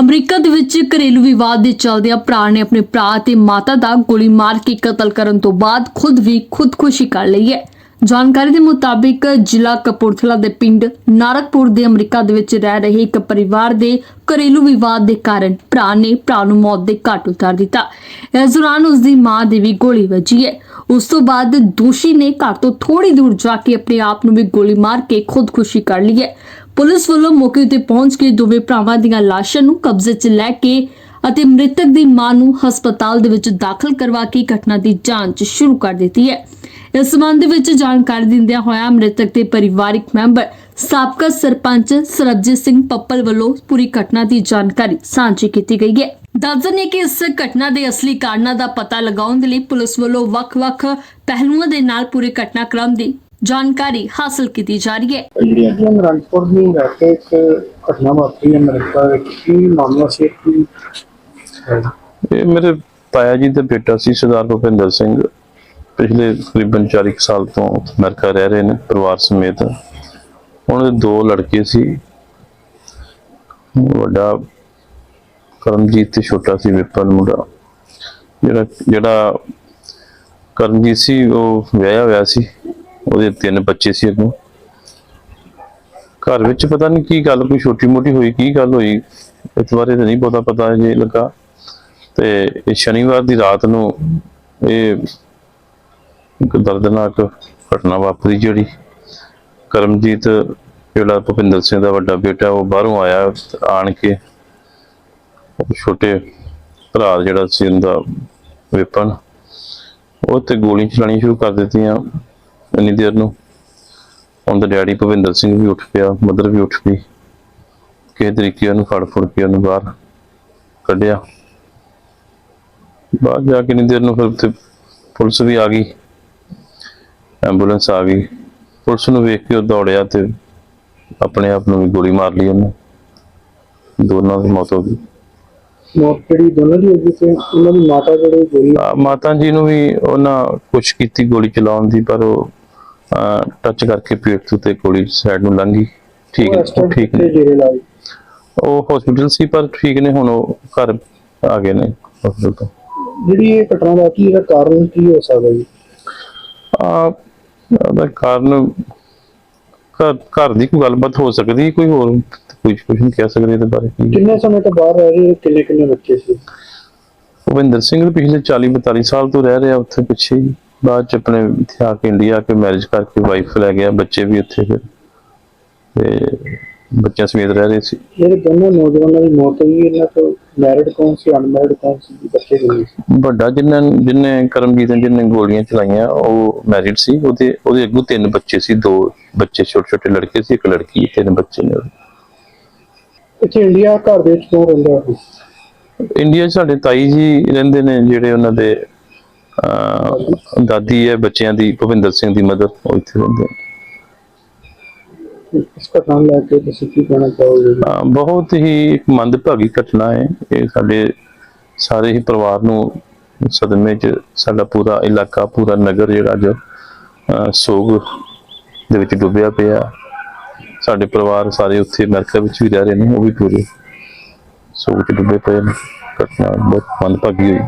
America ਦੇ ਵਿੱਚ ਘਰੇਲੂ ਵਿਵਾਦ ਦੇ ਚੱਲਦਿਆਂ ਭਰਾ ਨੇ ਆਪਣੇ ਭਰਾ ਤੇ ਮਾਤਾ ਦਾ ਗੋਲੀ ਮਾਰ ਕੇ ਕਤਲ ਕਰਨ ਤੋਂ ਬਾਅਦ ਖੁਦ ਵੀ ਖੁਦਕੁਸ਼ੀ ਕਰ ਲਈ ਹੈ। ਜਾਣਕਾਰੀ ਦੇ ਮੁਤਾਬਿਕ ਜ਼ਿਲ੍ਹਾ ਕਪੂਰਥਲਾ ਦੇ ਪਿੰਡ ਨਾਰਕਪੁਰ ਦੇ ਅਮਰੀਕਾ ਦੇ ਵਿੱਚ ਰਹਿ ਰਹੇ ਇੱਕ ਪਰਿਵਾਰ ਦੇ ਘਰੇਲੂ ਵਿਵਾਦ ਦੇ ਕਾਰਨ ਭਰਾ ਨੇ ਭਰਾ ਨੂੰ ਮੌਤ ਦੇ ਘਾਟ ਉਤਾਰ ਦਿੱਤਾ। ਇਸ ਦੌਰਾਨ ਉਸ ਦੀ ਮਾਂ ਦੀ ਵੀ ਗੋਲੀ ਵੱਜੀ ਹੈ। ਉਸ ਤੋਂ ਬਾਅਦ ਦੋਸ਼ੀ ਨੇ ਘਰ ਤੋਂ ਥੋੜੀ ਦੂਰ ਜਾ ਕੇ ਆਪਣੇ ਆਪ ਨੂੰ ਵੀ ਗੋਲੀ ਮਾਰ ਕੇ ਖੁਦਕੁਸ਼ੀ ਕਰ ਲਈ ਹੈ। ਪੁਲਿਸ ਵੱਲੋਂ ਮੌਕੇ ਤੇ ਪਹੁੰਚ ਕੇ ਦੋਵੇਂ ਭਰਾਵਾਂ ਦੀਆਂ ਲਾਸ਼ਾਂ ਨੂੰ ਕਬਜ਼ੇ 'ਚ ਲੈ ਕੇ ਅਤੇ ਮ੍ਰਿਤਕ ਦੀ ਮਾਂ ਨੂੰ ਹਸਪਤਾਲ ਦੇ ਵਿੱਚ ਦਾਖਲ ਕਰਵਾ ਕੇ ਘਟਨਾ ਦੀ ਜਾਂਚ ਸ਼ੁਰੂ ਕਰ ਦਿੱਤੀ ਹੈ। ਇਸ ਸੰਬੰਧ ਵਿੱਚ ਜਾਣਕਾਰੀ ਦਿੰਦਿਆਂ ਹੋਇਆ ਮ੍ਰਿਤਕ ਦੇ ਪਰਿਵਾਰਕ ਮੈਂਬਰ ਸਾਬਕਾ ਸਰਪੰਚ ਸਰਬਜੀਤ ਸਿੰਘ ਪੱਪਲ ਵੱਲੋਂ ਪੂਰੀ ਘਟਨਾ ਦੀ ਜਾਣਕਾਰੀ ਸਾਂਝੀ ਕੀਤੀ ਗਈ ਹੈ। ਦੱਸਦੇ ਨੇ ਕਿ ਇਸ ਘਟਨਾ ਦੇ ਅਸਲੀ ਕਾਰਨਾਂ ਦਾ ਪਤਾ ਲਗਾਉਣ ਦੇ ਲਈ ਪੁਲਿਸ ਵੱਲੋਂ ਵੱਖ-ਵੱਖ ਪਹਿਲੂਆਂ ਦੇ ਨਾਲ ਪੂਰੇ ਘਟਨਾਕ੍ਰਮ ਦੀ ਜਾਣਕਾਰੀ ਹਾਸਲ ਕੀਤੀ ਜਾ ਰਹੀ ਹੈ। ਜਿਹੜੀ ਅੱਜ ਨਰਨਪੁਰ ਦੀ ਲੈ ਕੇ ਇੱਕ ਘਟਨਾ ਵਾਪਰੀ ਵਿੱਚ ਕੀ ਮਾਮਲਾ ਸੀ ਕੀ ਹੈ? ਇਹ ਮੇਰੇ ਤਾਇਆ ਜੀ ਦਾ ਬੇਟਾ ਸੀ ਸਰਦਾਰ ਭੁਪਿੰਦਰ ਸਿੰਘ। ਪਿਛਲੇ ਤਕਰੀਬਨ 40 ਕੁ ਸਾਲ ਤੋਂ ਅਮਰੀਕਾ ਰਹਿ ਰਹੇ ਨੇ ਪਰਿਵਾਰ ਸਮੇਤ। ਉਹਨਾਂ ਦੇ ਦੋ ਲੜਕੇ ਸੀ। ਵੱਡਾ ਕਰਮਜੀਤ ਤੇ ਛੋਟਾ ਸੀ ਵਿਪਨ ਮੁੰਡਾ। ਜਿਹੜਾ ਜਿਹੜਾ ਕਰਮਜੀਤ ਸੀ ਉਹ ਵਿਆਹਿਆ ਹੋਇਆ ਸੀ। ਉਹਦੇ ਤਿੰਨ ਬੱਚੇ ਸੀ ਅੱਗੋਂ। ਘਰ ਵਿੱਚ ਪਤਾ ਨਹੀਂ ਕੀ ਗੱਲ, ਕੋਈ ਛੋਟੀ ਮੋਟੀ ਹੋਈ, ਕੀ ਗੱਲ ਹੋਈ, ਇਸ ਬਾਰੇ ਤਾਂ ਨਹੀਂ ਪਤਾ ਪਤਾ ਜੇ ਲੱਗਾ। ਤੇ ਇਹ ਸ਼ਨੀਵਾਰ ਦੀ ਰਾਤ ਨੂੰ ਇਹ ਇੱਕ ਦਰਦਨਾਕ ਘਟਨਾ ਵਾਪਰੀ ਜਿਹੜੀ ਕਰਮਜੀਤ ਜਿਹੜਾ ਭੁਪਿੰਦਰ ਸਿੰਘ ਦਾ ਵੱਡਾ ਬੇਟਾ, ਉਹ ਬਾਹਰੋਂ ਆਇਆ ਆਣ ਕੇ। ਛੋਟੇ ਭਰਾ ਜਿਹੜਾ ਸੀ ਉਹਦਾ ਵਿਪਨ, ਉਹ ਤੇ ਗੋਲੀਆਂ ਚਲਾਉਣੀਆਂ ਸ਼ੁਰੂ ਕਰ ਦਿੱਤੀਆਂ। ਇੰਨੀ ਦੇਰ ਨੂੰ। ਉਹਦਾ ਡੈਡੀ ਭੁਪਿੰਦਰ ਸਿੰਘ ਵੀ ਉੱਠ ਪਿਆ ਮਦਰ ਵੀ ਉੱਠ ਪਈ ਕਿਸੇ ਤਰੀਕੇ ਉਹਨੂੰ ਫੜ ਫੜ ਕੇ ਉਹਨੂੰ ਬਾਹਰ ਕੱਢਿਆ। ਬਾਹਰ ਜਾ ਕੇ ਨਹੀਂ ਦੇਰ ਨੂੰ ਫਿਰ ਉੱਥੇ ਪੁਲਿਸ ਵੀ ਆ ਗਈ। ਐਂਬੂਲੈਂਸ ਆ ਗਈ। ਪੁਲਿਸ ਨੂੰ ਵੇਖ ਕੇ ਉਹ ਦੌੜਿਆ ਤੇ ਆਪਣੇ ਆਪ ਨੂੰ ਵੀ ਗੋਲੀ ਮਾਰ ਲਈ ਉਹਨੇ। ਦੋਨਾਂ ਦੀ ਮੌਤ ਹੋ ਗਈ। ਮੌਤ ਜਿਹੜੀ ਦੋਨਾਂ ਦੀ ਹੋ ਗਈ ਤੇ ਉਹਨਾਂ ਦੀ ਮਾਤਾ ਜਿਹੜੇ ਗੋਲੀ ਮਾਤਾ ਜੀ ਨੂੰ ਵੀ ਉਹਨਾਂ ਕੋਸ਼ਿਸ਼ ਕੀਤੀ ਗੋਲੀ ਚਲਾਉਣ ਦੀ ਪਰ ਉਹ ਟੱਚ ਕਰਕੇ ਪੇਟ ਤੋਂ ਤੇ ਗੋਲੀ ਸਾਈਡ ਨੂੰ ਲੰਘ। ਠੀਕ ਉਹ ਇਸ time ਠੀਕ ਨੇ। ਉਹ ਹਸਪੀਟਲ ਸੀ ਪਰ ਠੀਕ ਨੇ ਹੁਣ ਉਹ ਘਰ ਆ ਗਏ ਨੇ hospital ਤੋਂ। ਜਿਹੜੀ ਇਹ ਘਟਨਾ ਦਾ ਕੀ ਇਹਦਾ ਕਾਰਨ ਕੀ ਹੋ ਸਕਦਾ ਜੀ? ਆ ਉਹਦਾ ਕਾਰਨ ਘਰ ਘਰ ਦੀ ਕੋਈ ਗੱਲਬਾਤ ਹੋ ਸਕਦੀ ਕੋਈ ਹੋਰ ਕੁਝ ਕੁਝ ਨਹੀਂ ਕਹਿ ਸਕਦੇ ਇਹਦੇ ਬਾਰੇ। ਕਿੰਨੇ ਸਮੇਂ ਤੋਂ ਬਾਹਰ ਰਹਿ ਰਹੇ ਕਿੰਨੇ ਕਿੰਨੇ ਬੱਚੇ ਸੀ? ਭੁਪਿੰਦਰ ਸਿੰਘ ਪਿਛਲੇ 40 42 ਸਾਲ ਤੋਂ ਰਹਿ ਰਿਹਾ ਉੱਥੇ ਪਿੱਛੇ ਹੀ। ਬਾਅਦ ਚ ਆਪਣੇ ਇੱਥੇ ਆ ਕੇ ਇੰਡੀਆ ਆ ਕੇ ਮੈਰਿਜ ਕਰਕੇ ਵਾਈਫ ਲੈ ਗਿਆ ਬੱਚੇ ਵੀ ਉੱਥੇ ਫਿਰ। ਤੇ ਬੱਚਿਆਂ ਸਮੇਤ ਰਹਿ ਰਹੇ ਸੀ। ਜਿਹੜੇ ਦੋਨੋਂ ਨੌਜਵਾਨਾਂ ਦੀ ਮੌਤ ਹੋਈ ਇਹਨਾਂ ਤੋਂ ਮੈਰਿਡ ਕੌਣ ਸੀ ਅਨਮੈਰਿਡ ਕੌਣ ਸੀ ਬੱਚੇ ਕਿੰਨੇ ਸੀ? ਵੱਡਾ ਜਿੰਨਾਂ ਜਿੰਨੇ ਕਰਮਜੀਤ ਜਿਹਨੇ ਗੋਲੀਆਂ ਚਲਾਈਆਂ ਉਹ ਮੈਰਿਡ ਸੀ। ਉਹਦੇ ਉਹਦੇ ਅੱਗੋਂ ਤਿੰਨ ਬੱਚੇ ਸੀ ਦੋ ਬੱਚੇ ਛੋਟੇ ਛੋਟੇ ਲੜਕੇ ਸੀ ਇੱਕ ਲੜਕੀ ਤਿੰਨ ਬੱਚੇ ਨੇ। ਇੱਥੇ ਇੰਡੀਆ ਘਰ ਦੇ ਵਿੱਚ ਕੌਣ ਰਹਿੰਦਾ ਇੰਡੀਆ ਸਾਡੇ ਤਾਈ ਜੀ ਰਹਿੰਦੇ ਨੇ ਜਿਹੜੇ ਉਹਨਾਂ ਦੇ ਦਾਦੀ ਹੈ ਬੱਚਿਆਂ ਦੀ ਭੁਪਿੰਦਰ ਸਿੰਘ ਦੀ ਮਦਰ ਉਹ ਇੱਥੇ ਰਹਿੰਦੇ ਨੇ। ਇਸ ਘਟਨਾ ਨੂੰ ਲੈ ਕੇ ਤੁਸੀਂ ਕੀ ਕਹਿਣਾ ਚਾਹੋਗੇ ਜੀ? ਅਹ, ਬਹੁਤ ਹੀ ਮੰਦਭਾਗੀ ਘਟਨਾ ਹੈ ਇਹ ਸਾਡੇ ਸਾਰੇ ਹੀ ਪਰਿਵਾਰ ਨੂੰ ਸਦਮੇ 'ਚ ਸਾਡਾ ਪੂਰਾ ਇਲਾਕਾ ਪੂਰਾ ਨਗਰ ਜਿਹੜਾ ਅੱਜ ਅਹ, ਸੋਗ ਦੇ ਵਿੱਚ ਡੁੱਬਿਆ ਪਿਆ ਸਾਡੇ ਪਰਿਵਾਰ ਸਾਰੇ ਉੱਥੇ ਅਮਰੀਕਾ ਵਿੱਚ ਵੀ ਰਹਿ ਰਹੇ ਨੇ ਉਹ ਵੀ ਪੂਰੇ ਸੋਗ 'ਚ ਡੁੱਬੇ ਪਏ ਨੇ ਘਟਨਾ ਬਹੁਤ ਮੰਦਭਾਗੀ ਹੋਈ